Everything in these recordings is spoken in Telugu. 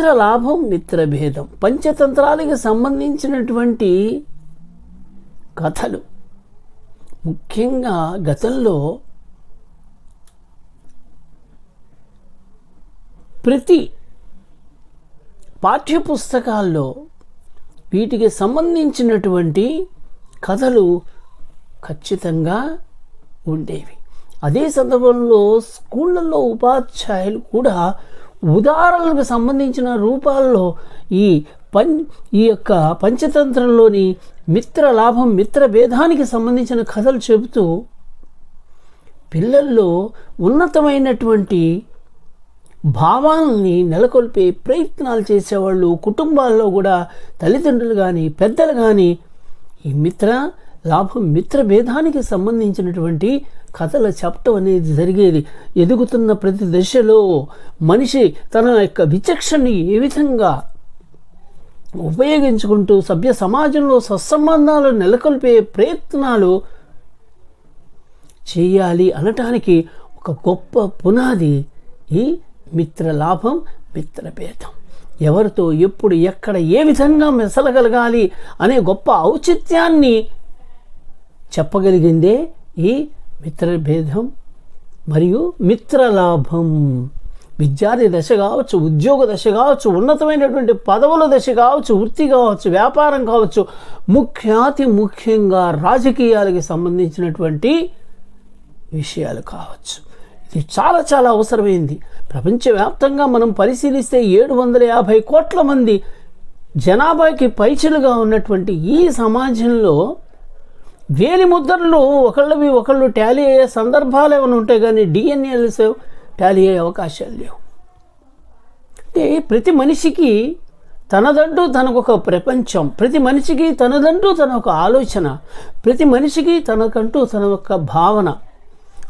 మిత్రలాభం మిత్రభేదం పంచతంత్రాలకు సంబంధించినటువంటి కథలు. ముఖ్యంగా గతంలో ప్రతి పాఠ్యపుస్తకాల్లో వీటికి సంబంధించినటువంటి కథలు ఖచ్చితంగా ఉండేవి. అదే సందర్భంలో స్కూళ్ళల్లో ఉపాధ్యాయులు కూడా ఉదాహరణలకు సంబంధించిన రూపాల్లో ఈ పం ఈ యొక్క పంచతంత్రంలోని మిత్ర లాభం మిత్ర భేదానికి సంబంధించిన కథలు చెబుతూ పిల్లల్లో ఉన్నతమైనటువంటి భావాలని నెలకొల్పే ప్రయత్నాలు చేసేవాళ్ళు కుటుంబాల్లో కూడా తల్లిదండ్రులు కానీ పెద్దలు కానీ ఈ మిత్ర లాభం మిత్ర భేదానికి సంబంధించినటువంటి కథలు చెప్పటం అనేది జరిగేది. ఎదుగుతున్న ప్రతి దశలో మనిషి తన యొక్క విచక్షణని ఏ విధంగా ఉపయోగించుకుంటూ సభ్య సమాజంలో సత్సంబంధాలు నెలకొల్పే ప్రయత్నాలు చేయాలి అనటానికి ఒక గొప్ప పునాది ఈ మిత్ర లాభం మిత్ర భేదం. ఎవరితో ఎప్పుడు ఎక్కడ ఏ విధంగా మెసలగలగాలి అనే గొప్ప ఔచిత్యాన్ని చెప్పగలిగిందే ఈ మిత్రభేదం మరియు మిత్రలాభం. విద్యార్థి దశ కావచ్చు ఉద్యోగ దశ కావచ్చు ఉన్నతమైనటువంటి పదవుల దశ కావచ్చు వృత్తి కావచ్చు వ్యాపారం కావచ్చు ముఖ్యాతి ముఖ్యంగా రాజకీయాలకి సంబంధించినటువంటి విషయాలు కావచ్చు. ఇది చాలా చాలా అవసరమైంది. ప్రపంచవ్యాప్తంగా మనం పరిశీలిస్తే ఏడు వందల యాభై కోట్ల మంది జనాభాకి పైచలుగా ఉన్నటువంటి ఈ సమాజంలో వేలి ముద్రలు ఒకళ్ళవి ఒకళ్ళు టాలీ అయ్యే సందర్భాలు ఏమైనా ఉంటాయి కానీ డిఎన్ఏలు టాలీ అయ్యే అవకాశాలు లేవు. అంటే ప్రతి మనిషికి తనదంటూ తనకొక ప్రపంచం ప్రతి మనిషికి తనదంటూ తన ఒక ఆలోచన ప్రతి మనిషికి తనకంటూ తన యొక్క భావన.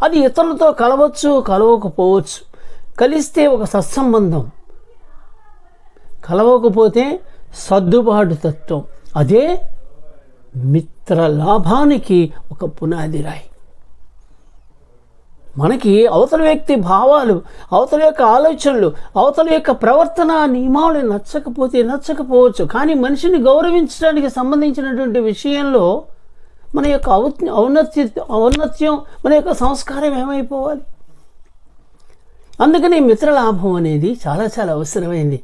అది ఇతరులతో కలవచ్చు కలవకపోవచ్చు. కలిస్తే ఒక సత్సంబంధం. కలవకపోతే సర్దుబాటు తత్వం. అదే మిత్ర లాభానికి ఒక పునాది రాయి. మనకి అవతల వ్యక్తి భావాలు అవతల యొక్క ఆలోచనలు అవతల యొక్క ప్రవర్తన నియమాలు నచ్చకపోతే నచ్చకపోవచ్చు. కానీ మనిషిని గౌరవించడానికి సంబంధించినటువంటి విషయంలో మన యొక్క ఔ ఔన్నత్య ఔన్నత్యం మన యొక్క సంస్కారం ఏమైపోవాలి? అందుకని మిత్రలాభం అనేది చాలా చాలా అవసరమైంది.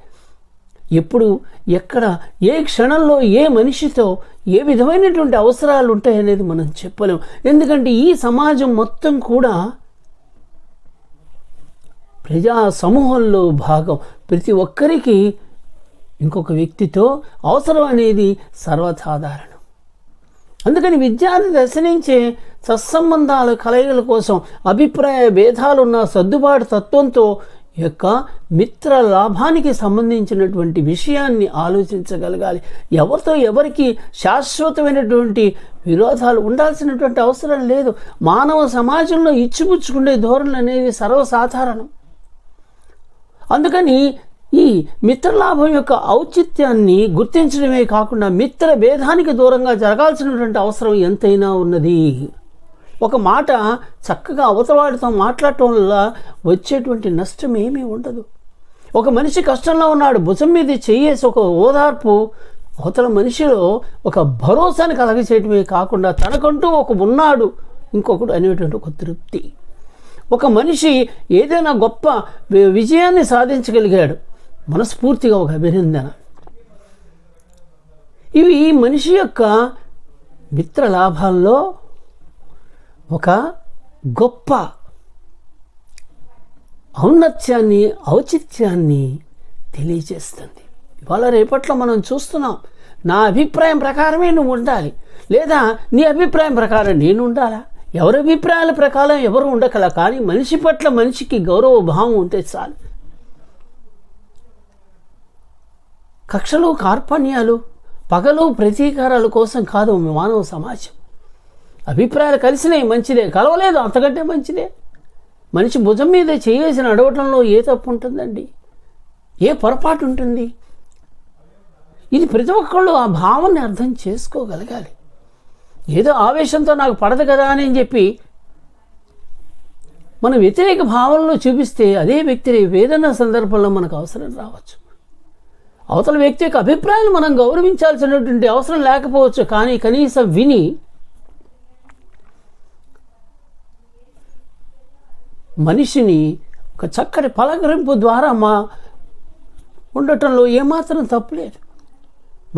ఎప్పుడు ఎక్కడ ఏ క్షణంలో ఏ మనిషితో ఏ విధమైనటువంటి అవసరాలు ఉంటాయనేది మనం చెప్పలేం. ఎందుకంటే ఈ సమాజం మొత్తం కూడా ప్రజా సమూహంలో భాగం. ప్రతి ఒక్కరికి ఇంకొక వ్యక్తితో అవసరం అనేది సర్వసాధారణం. అందుకని విద్యార్థి దశ నుంచే సత్సంబంధాల కలయికల కోసం అభిప్రాయ భేదాలున్న సర్దుబాటు తత్వంతో యొక్క మిత్ర లాభానికి సంబంధించినటువంటి విషయాన్ని ఆలోచించగలగాలి. ఎవరితో ఎవరికి శాశ్వతమైనటువంటి విరోధాలు ఉండాల్సినటువంటి అవసరం లేదు. మానవ సమాజంలో ఇచ్చిపుచ్చుకునే ధోరణులు అనేవి సర్వసాధారణం. అందుకని ఈ మిత్రలాభం యొక్క ఔచిత్యాన్ని గుర్తించడమే కాకుండా మిత్ర భేదానికి దూరంగా జరగాల్సినటువంటి అవసరం ఎంతైనా ఉన్నది. ఒక మాట చక్కగా అవతలవాడితో మాట్లాడటం వల్ల వచ్చేటువంటి నష్టం ఏమీ ఉండదు. ఒక మనిషి కష్టంలో ఉన్నాడు భుజం మీద చేయేసి ఒక ఓదార్పు అవతల మనిషిలో ఒక భరోసాని కలగచేయటమే కాకుండా తనకంటూ ఒక ఉన్నాడు ఇంకొకడు అనేటువంటి ఒక తృప్తి. ఒక మనిషి ఏదైనా గొప్ప విజయాన్ని సాధించగలిగాడు. మనస్ఫూర్తిగా ఒక అభినందన. ఇవి మనిషి యొక్క మిత్ర లాభాల్లో ఒక గొప్ప ఔన్నత్యాన్ని ఔచిత్యాన్ని తెలియజేస్తుంది. ఇవాళ రేపట్లో మనం చూస్తున్నాం నా అభిప్రాయం ప్రకారమే నువ్వు ఉండాలి. లేదా నీ అభిప్రాయం ప్రకారం నేను ఉండాలా? ఎవరి అభిప్రాయాల ప్రకారం ఎవరు ఉండకల? కానీ మనిషి పట్ల మనిషికి గౌరవ భావం ఉంటే చాలు. కక్షలు కార్పణ్యాలు పగలు ప్రతీకారాల కోసం కాదు మానవ సమాజం. అభిప్రాయాలు కలిసినాయి మంచిదే. కలవలేదు అంతకంటే మంచిదే. మనిషి భుజం మీద చేయేసి నడవటంలో ఏ తప్పు ఉంటుందండి? ఏ పొరపాటు ఉంటుంది? ఇది ప్రతి ఒక్కళ్ళు ఆ భావాన్ని అర్థం చేసుకోగలగాలి. ఏదో ఆవేశంతో నాకు పడదు కదా అని చెప్పి మన వ్యతిరేక భావనలో చూపిస్తే అదే వ్యక్తి వేదన సందర్భంలో మనకు అవసరం రావచ్చు. అవతల వ్యక్తి యొక్క అభిప్రాయాలు మనం గౌరవించాల్సినటువంటి అవసరం లేకపోవచ్చు కానీ కనీసం విని మనిషిని ఒక చక్కటి పలకరింపు ద్వారా మా ఉండటంలో ఏమాత్రం తప్పులేదు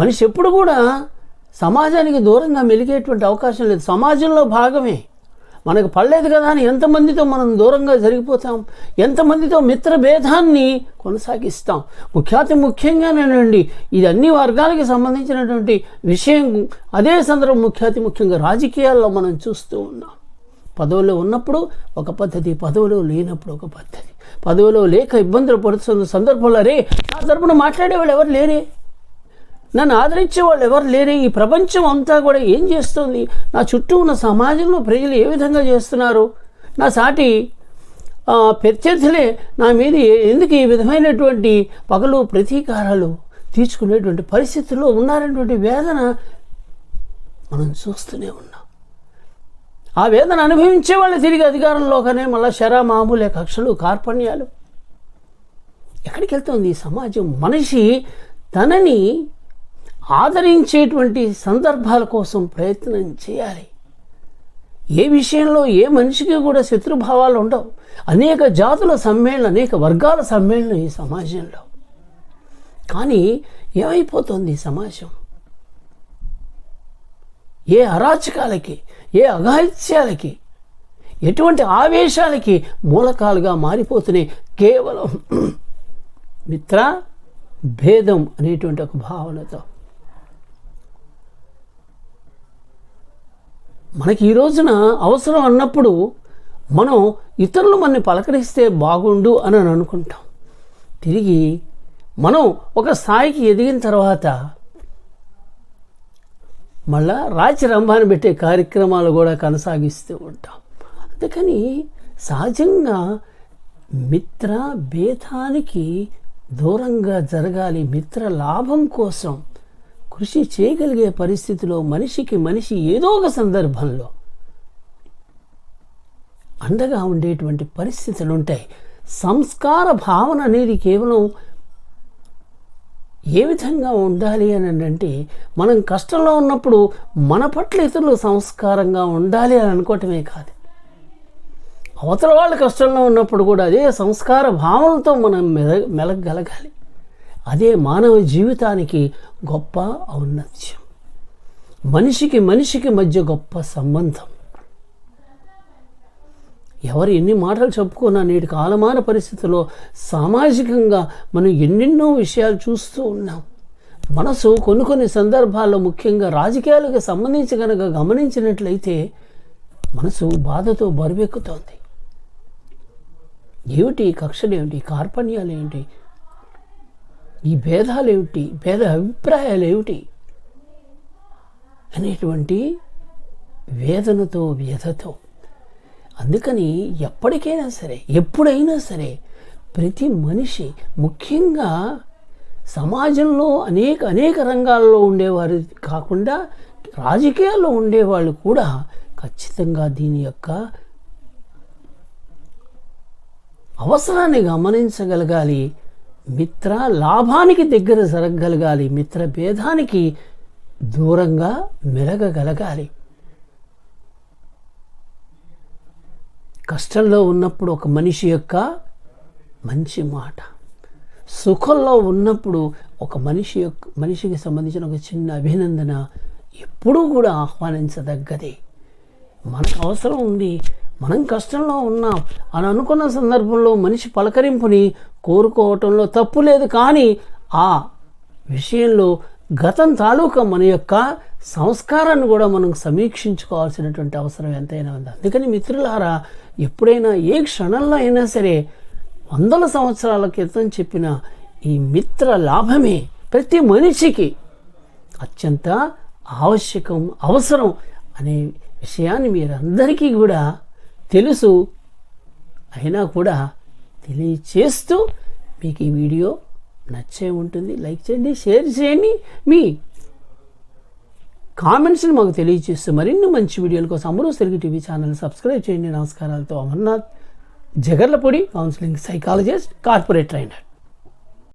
మనిషి ఎప్పుడు కూడా సమాజానికి దూరంగా మెలిగేటువంటి అవకాశం లేదు. సమాజంలో భాగమే. మనకు పడలేదు కదా అని ఎంతమందితో మనం దూరంగా జరిగిపోతాం? ఎంతమందితో మిత్ర భేదాన్ని కొనసాగిస్తాం? ముఖ్యాతి ముఖ్యంగానేనండి ఇది అన్ని వర్గాలకి సంబంధించినటువంటి విషయం. అదే సందర్భం ముఖ్యాతి ముఖ్యంగా రాజకీయాల్లో మనం చూస్తూ ఉన్నాం. పదవిలో ఉన్నప్పుడు ఒక పద్ధతి పదవిలో లేనప్పుడు ఒక పద్ధతి. పదవిలో లేక ఇబ్బందులు పడుతున్న సందర్భంలో రే నా తరపున మాట్లాడేవాళ్ళు ఎవరు లేరే? నన్ను ఆదరించే వాళ్ళు ఎవరు లేరే? ఈ ప్రపంచం అంతా కూడా ఏం చేస్తుంది? నా చుట్టూ ఉన్న సమాజంలో ప్రజలు ఏ విధంగా చేస్తున్నారు? నా సాటి ప్రత్యర్థులే నా మీద ఎందుకు ఈ విధమైనటువంటి పగలు ప్రతీకారాలు తీర్చుకునేటువంటి పరిస్థితుల్లో ఉన్నారనేటువంటి వేదన మనం చూస్తూనే ఉన్నాం. ఆ వేదన అనుభవించే వాళ్ళు తిరిగి అధికారంలోకనే మళ్ళీ శర మామూలే కక్షలు కార్పణ్యాలు. ఎక్కడికి వెళ్తుంది ఈ సమాజం? మనిషి తనని ఆదరించేటువంటి సందర్భాల కోసం ప్రయత్నం చేయాలి. ఏ విషయంలో ఏ మనిషికి కూడా శత్రుభావాలు ఉండవు. అనేక జాతుల సమ్మేళనం అనేక వర్గాల సమ్మేళనం ఈ సమాజంలో. కానీ ఏమైపోతుంది ఈ సమాజం? ఏ అరాచకాలకి ఏ అఘాయిత్యాలకి ఎటువంటి ఆవేశాలకి మూలకాలుగా మారిపోతున్నాయి? కేవలం మిత్ర భేదం అనేటువంటి ఒక భావనతో. మనకి ఈ రోజున అవసరం అన్నప్పుడు మనం ఇతరులు మనని పలకరిస్తే బాగుండు అని అని అనుకుంటాం. తిరిగి మనం ఒక స్థాయికి ఎదిగిన తర్వాత మళ్ళా రాచి రంభాన్ని పెట్టే కార్యక్రమాలు కూడా కొనసాగిస్తూ ఉంటాం. అందుకని సహజంగా మిత్ర భేదానికి దూరంగా జరగాలి. మిత్ర లాభం కోసం కృషి చేయగలిగే పరిస్థితిలో మనిషికి మనిషి ఏదో ఒక సందర్భంలో అండగా ఉండేటువంటి పరిస్థితులు ఉంటాయి సంస్కార భావన అనేది కేవలం ఏ విధంగా ఉండాలి అని అంటే మనం కష్టంలో ఉన్నప్పుడు మన పట్ల ఇతరులు సంస్కారంగా ఉండాలి అని అనుకోవటమే కాదు. అవతల వాళ్ళ కష్టంలో ఉన్నప్పుడు కూడా అదే సంస్కార భావనతో మనం మెల మెలగలగాలి. అదే మానవ జీవితానికి గొప్ప ఔన్నత్యం. మనిషికి మనిషికి మధ్య గొప్ప సంబంధం. ఎవరు ఎన్ని మాటలు చెప్పుకున్నా నేటి కాలమాన పరిస్థితుల్లో సామాజికంగా మనం ఎన్నెన్నో విషయాలు చూస్తూ ఉన్నాం. మనసు కొన్ని కొన్ని సందర్భాల్లో ముఖ్యంగా రాజకీయాలకు సంబంధించి కనుక గమనించినట్లయితే మనసు బాధతో బరువెక్కుతోంది. ఏమిటి కక్షలు ఏమిటి? కార్పణ్యాలు ఏమిటి? ఈ భేదాలు ఏమిటి? భేద అభిప్రాయాలు ఏమిటి? అనేటువంటి వేదనతో వ్యధతో అందుకని ఎప్పటికైనా సరే ఎప్పుడైనా సరే ప్రతి మనిషి ముఖ్యంగా సమాజంలో అనేక అనేక రంగాల్లో ఉండేవారు కాకుండా రాజకీయాల్లో ఉండేవాళ్ళు కూడా ఖచ్చితంగా దీని యొక్క అవసరాన్ని గమనించగలగాలి. మిత్ర లాభానికి దగ్గర జరగగలగాలి. మిత్ర భేదానికి దూరంగా మెలగగలగాలి. కష్టంలో ఉన్నప్పుడు ఒక మనిషి యొక్క మంచి మాట. సుఖంలో ఉన్నప్పుడు ఒక మనిషి యొక్క మనిషికి సంబంధించిన ఒక చిన్న అభినందన ఎప్పుడూ కూడా ఆహ్వానించదగ్గది. మనకు అవసరం ఉంది మనం కష్టంలో ఉన్నాం అని అనుకున్న సందర్భంలో మనిషి పలకరింపుని కోరుకోవటంలో తప్పు లేదు కానీ ఆ విషయంలో గతం తాలూకా మన యొక్క సంస్కారాన్ని కూడా మనం సమీక్షించుకోవాల్సినటువంటి అవసరం ఎంతైనా ఉంది? అందుకని మిత్రులారా ఎప్పుడైనా ఏ క్షణంలో అయినా సరే వందల సంవత్సరాల క్రితం చెప్పిన ఈ మిత్ర లాభమే ప్రతి మనిషికి అత్యంత ఆవశ్యకం అవసరం అనే విషయాన్ని మీరందరికీ కూడా తెలుసు. అయినా కూడా తెలియచేస్తూ మీకు ఈ వీడియో నచ్చే ఉంటుంది లైక్ చేయండి షేర్ చేయండి మీ కామెంట్స్ని మాకు తెలియచేస్తూ మరిన్ని మంచి వీడియోల కోసం Amaru Telugu TV channel subscribe చేయండి. నమస్కారాలతో Amarnath Jagarlapudi counselling psychologist corporate trainer